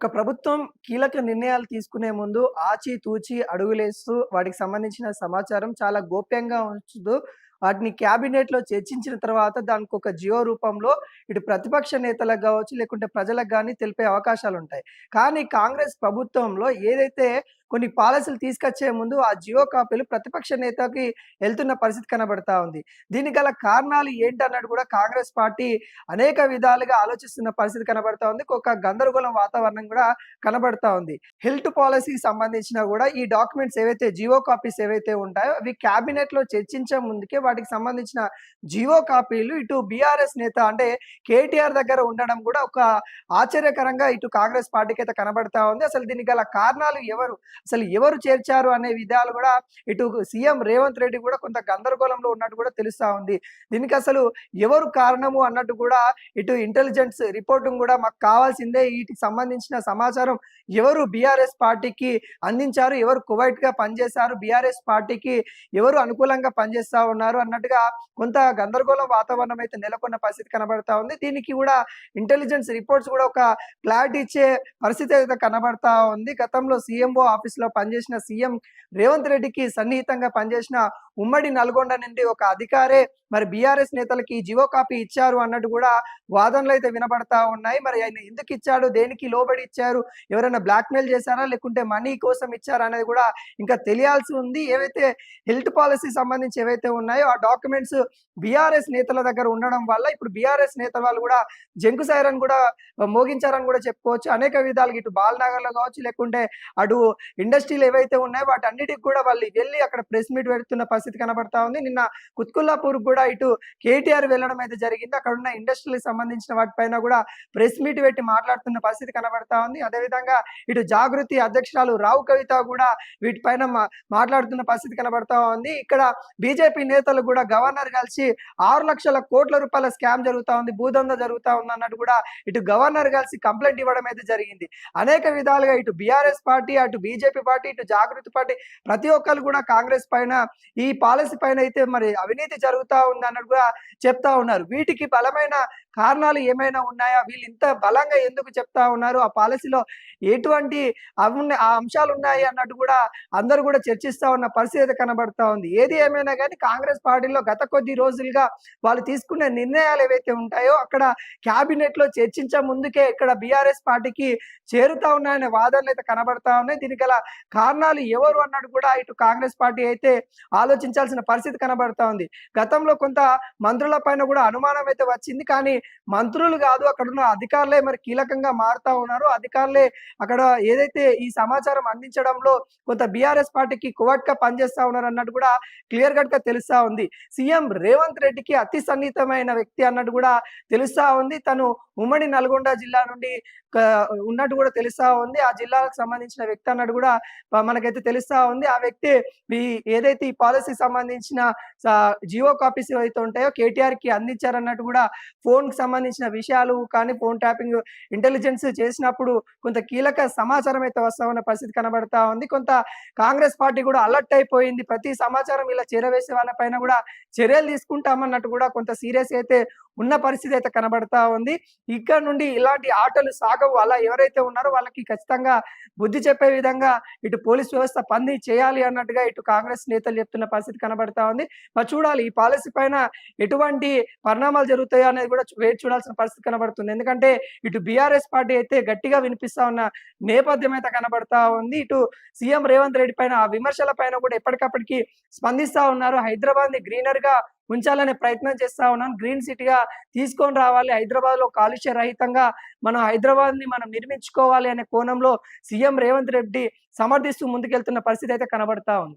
ఒక ప్రభుత్వం కీలక నిర్ణయాలు తీసుకునే ముందు ఆచి తూచి అడుగులేస్తూ వాటికి సంబంధించిన సమాచారం చాలా గోప్యంగా ఉంచుతూ వాటిని క్యాబినెట్లో చర్చించిన తర్వాత దానికి ఒక జియో రూపంలో ఇటు ప్రతిపక్ష నేతలకు కావచ్చు లేకుంటే ప్రజలకు కానీ తెలిపే అవకాశాలు ఉంటాయి కానీ కాంగ్రెస్ ప్రభుత్వంలో ఏదైతే కొన్ని పాలసీలు తీసుకొచ్చే ముందు ఆ జియో కాపీలు ప్రతిపక్ష నేతకి వెళ్తున్న పరిస్థితి కనబడతా ఉంది. దీనికి గల కారణాలు ఏంటన్నట్టు కూడా కాంగ్రెస్ పార్టీ అనేక విధాలుగా ఆలోచిస్తున్న పరిస్థితి కనబడతా ఉంది. ఒక గందరగోళం వాతావరణం కూడా కనబడతా ఉంది. హెల్త్ పాలసీకి సంబంధించిన కూడా ఈ డాక్యుమెంట్స్ ఏవైతే జియో కాపీస్ ఏవైతే ఉంటాయో అవి క్యాబినెట్లో చర్చించే ముందుకే వాటికి సంబంధించిన జియో కాపీలు ఇటు బీఆర్ఎస్ నేత అంటే కేటీఆర్ దగ్గర ఉండడం కూడా ఒక ఆశ్చర్యకరంగా ఇటు కాంగ్రెస్ పార్టీకి అయితే కనబడతా ఉంది. అసలు దీనికి గల కారణాలు ఎవరు? అసలు ఎవరు చేర్చారు అనే విధాలు కూడా ఇటు సీఎం రేవంత్ రెడ్డి కూడా కొంత గందరగోళంలో ఉన్నట్టు కూడా తెలుస్తా ఉంది. దీనికి అసలు ఎవరు కారణము అన్నట్టు కూడా ఇటు ఇంటెలిజెన్స్ రిపోర్టింగ్ కూడా మాకు కావాల్సిందే. వీటికి సంబంధించిన సమాచారం ఎవరు బీఆర్ఎస్ పార్టీకి అందించారు ఎవరు కువైట్గా పనిచేశారు బీఆర్ఎస్ పార్టీకి ఎవరు అనుకూలంగా పనిచేస్తా ఉన్నారు అన్నట్టుగా కొంత గందరగోళం వాతావరణం అయితే నెలకొన్న పరిస్థితి కనబడతా ఉంది. దీనికి కూడా ఇంటెలిజెన్స్ రిపోర్ట్స్ కూడా ఒక క్లారిటీ ఇచ్చే పరిస్థితి అయితే కనబడతా ఉంది. గతంలో సీఎంఓ ఆఫీస్ లో పనిచేసిన సీఎం రేవంత్ రెడ్డికి సన్నిహితంగా పనిచేసిన ఉమ్మడి నల్గొండ నుండి ఒక అధికారే మరి బీఆర్ఎస్ నేతలకి జివో కాపీ ఇచ్చారు అన్నట్టు కూడా వాదనలు అయితే వినబడతా ఉన్నాయి. మరి ఆయన ఎందుకు ఇచ్చాడు? దేనికి లోబడి ఇచ్చారు? ఎవరైనా బ్లాక్మెయిల్ చేశారా? లేకుంటే మనీ కోసం ఇచ్చారా అనేది కూడా ఇంకా తెలియాల్సి ఉంది. ఏవైతే హెల్త్ పాలసీ సంబంధించి ఏవైతే ఉన్నాయో ఆ డాక్యుమెంట్స్ బీఆర్ఎస్ నేతల దగ్గర ఉండడం వల్ల ఇప్పుడు బీఆర్ఎస్ నేత వాళ్ళు కూడా జంకు సైరన్ కూడా మోగించారని కూడా చెప్పుకోవచ్చు. అనేక విధాలుగా ఇటు బాలనగర్లో కావచ్చు లేకుంటే అటు ఇండస్ట్రీలు ఏవైతే ఉన్నాయో వాటి అన్నిటికి కూడా వాళ్ళు వెళ్ళి అక్కడ ప్రెస్ మీట్ పెడుతున్న పరిస్థితి కనబడతా ఉంది. నిన్న కుత్కుల్లాపూర్ కూడా ఇటు కేటీఆర్ వెళ్ళడం అయితే జరిగింది. అక్కడ ఉన్న ఇండస్ట్రీలకు సంబంధించిన వాటిపైన కూడా ప్రెస్ మీట్ పెట్టి మాట్లాడుతున్న పరిస్థితి కనబడతా ఉంది. అదేవిధంగా ఇటు జాగృతి అధ్యక్షురాలు రావు కవిత కూడా వీటిపైన మాట్లాడుతున్న పరిస్థితి కనబడతా ఉంది. ఇక్కడ బీజేపీ నేతలు కూడా గవర్నర్ కలిసి ఆరు లక్షల కోట్ల రూపాయల స్కామ్ జరుగుతా ఉంది. భూదంద జరుగుతా ఉంది అన్నట్టు కూడా ఇటు గవర్నర్ కలిసి కంప్లైంట్ ఇవ్వడం అయితే జరిగింది. అనేక విధాలుగా ఇటు బీఆర్ఎస్ పార్టీ అటు బీజేపీ పార్టీ ఇటు జాగృతి పార్టీ ప్రతి ఒక్కరు కూడా కాంగ్రెస్ పైన ఈ పాలసీ పైన అయితే మరి అవినీతి జరుగుతా ఉంది అన్నట్టు కూడా చెప్తా ఉన్నారు. వీటికి బలమైన కారణాలు ఏమైనా ఉన్నాయా? వీళ్ళు ఇంత బలంగా ఎందుకు చెప్తా ఉన్నారు? ఆ పాలసీలో ఎటువంటి అవి ఉన్న- ఆ అంశాలు ఉన్నాయి అన్నట్టు కూడా అందరూ కూడా చర్చిస్తూ ఉన్న పరిస్థితి కనబడుతూ కనబడతా ఉంది. ఏది ఏమైనా కానీ కాంగ్రెస్ పార్టీలో గత కొద్ది రోజులుగా వాళ్ళు తీసుకునే నిర్ణయాలు ఏవైతే ఉంటాయో అక్కడ క్యాబినెట్లో చర్చించే ముందుకే ఇక్కడ బీఆర్ఎస్ పార్టీకి చేరుతా ఉన్నాయనే వాదనలు అయితే కనబడతా ఉన్నాయి. దీనికి గల కారణాలు ఎవరు అన్నట్టు కూడా ఇటు కాంగ్రెస్ పార్టీ అయితే ఆలోచించాల్సిన పరిస్థితి కనబడతా ఉంది. గతంలో కొంత మంత్రుల పైన కూడా అనుమానం అయితే వచ్చింది. కానీ మంత్రులు కాదు అక్కడ ఉన్న అధికారులే మరి కీలకంగా మారుతా ఉన్నారు. అధికారులే అక్కడ ఏదైతే ఈ సమాచారం అందించడంలో కొంత బీఆర్ఎస్ పార్టీకి కువట్గా పనిచేస్తా ఉన్నారు అన్నట్టు కూడా క్లియర్ కట్గా తెలుస్తా ఉంది. సీఎం రేవంత్ రెడ్డికి అతి సన్నిహితమైన వ్యక్తి అన్నట్టు కూడా తెలుస్తా ఉంది. తను ఉమ్మడి నల్గొండ జిల్లా నుండి ఉన్నట్టు కూడా తెలుస్తా ఉంది. ఆ జిల్లాకు సంబంధించిన వ్యక్తి అన్నట్టు కూడా మనకైతే తెలుస్తా ఉంది. ఆ వ్యక్తి ఈ ఏదైతే ఈ పాలసీ సంబంధించిన జియో కాపీస్ ఏవైతే ఉంటాయో కేటీఆర్కి అందించారన్నట్టు కూడా ఫోన్ ఫోన్కి సంబంధించిన విషయాలు కానీ ఫోన్ ట్యాపింగ్ ఇంటెలిజెన్స్ చేసినప్పుడు కొంత కీలక సమాచారం అయితే వస్తా ఉన్న పరిస్థితి కనబడతా ఉంది. కొంత కాంగ్రెస్ పార్టీ కూడా అలర్ట్ అయిపోయింది. ప్రతి సమాచారం ఇలా చేరవేసే వాళ్ళపైన కూడా చర్యలు తీసుకుంటామన్నట్టు కూడా కొంత సీరియస్ అయితే ఉన్న పరిస్థితి అయితే కనబడతా ఉంది. ఇక్కడ నుండి ఇలాంటి ఆటలు సాగవు. అలా ఎవరైతే ఉన్నారో వాళ్ళకి ఖచ్చితంగా బుద్ధి చెప్పే విధంగా ఇటు పోలీస్ వ్యవస్థ పని చేయాలి అన్నట్టుగా ఇటు కాంగ్రెస్ నేతలు చెప్తున్న పరిస్థితి కనబడతా ఉంది. మరి చూడాలి ఈ పాలసీ పైన ఎటువంటి పరిణామాలు జరుగుతాయో అనేది కూడా వేచి చూడాల్సిన పరిస్థితి కనబడుతుంది. ఎందుకంటే ఇటు బీఆర్ఎస్ పార్టీ అయితే గట్టిగా వినిపిస్తా ఉన్న నేపథ్యం అయితే కనబడతా ఉంది. ఇటు సీఎం రేవంత్ రెడ్డి పైన ఆ విమర్శల పైన కూడా ఎప్పటికప్పటికి స్పందిస్తా ఉన్నారు. హైదరాబాద్ని గ్రీనర్గా ఉంచాలనే ప్రయత్నం చేస్తా ఉన్నాం. గ్రీన్ సిటీగా తీసుకొని రావాలి. హైదరాబాద్లో కాలుష్య రహితంగా మనం హైదరాబాద్ని మనం నిర్మించుకోవాలి అనే కోణంలో సీఎం రేవంత్ రెడ్డి సమర్థిస్తూ ముందుకెళ్తున్న పరిస్థితి అయితే కనబడతా ఉంది.